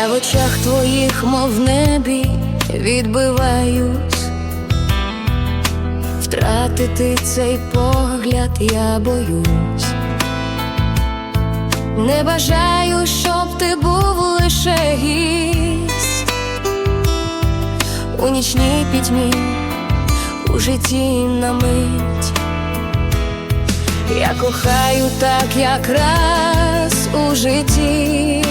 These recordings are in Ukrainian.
Я в очах твоїх, мов в небі, відбиваюсь, втратити цей погляд я боюсь. Не бажаю, щоб ти був лише гість у нічній пітьмі, у житті на мить. Я кохаю так якраз у житті,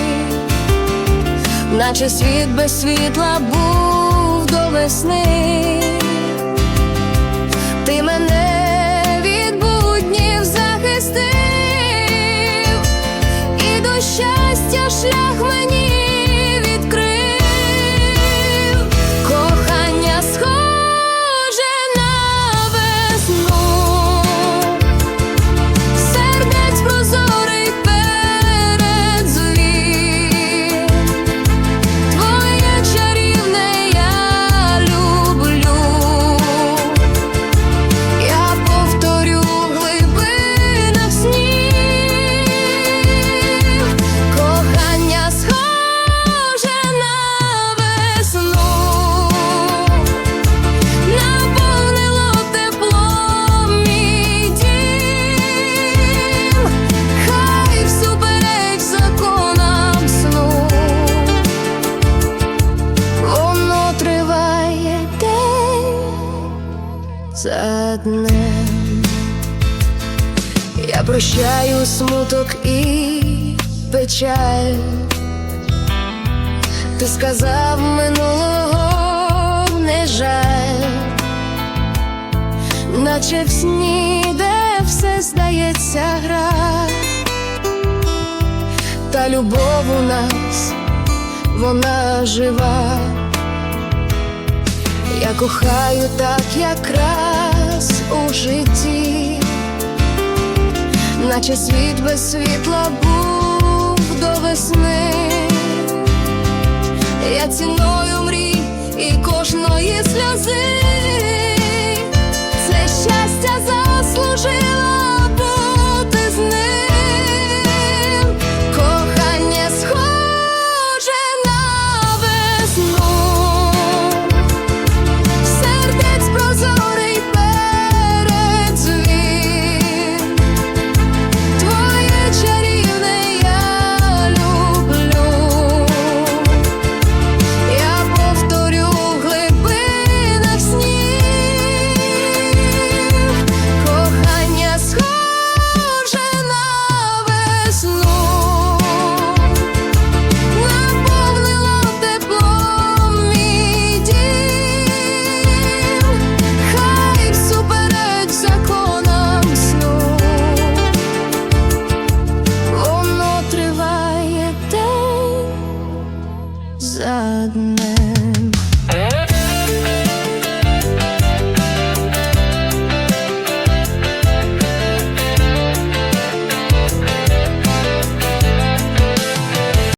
наче світ без світла був до весни. За днем. Я прощаю смуток і печаль. Ти сказав минулого не жаль, наче в сні, де все здається гра, та любов у нас, вона жива. Я кохаю так якраз у житті, наче світ без світла був до весни. за днем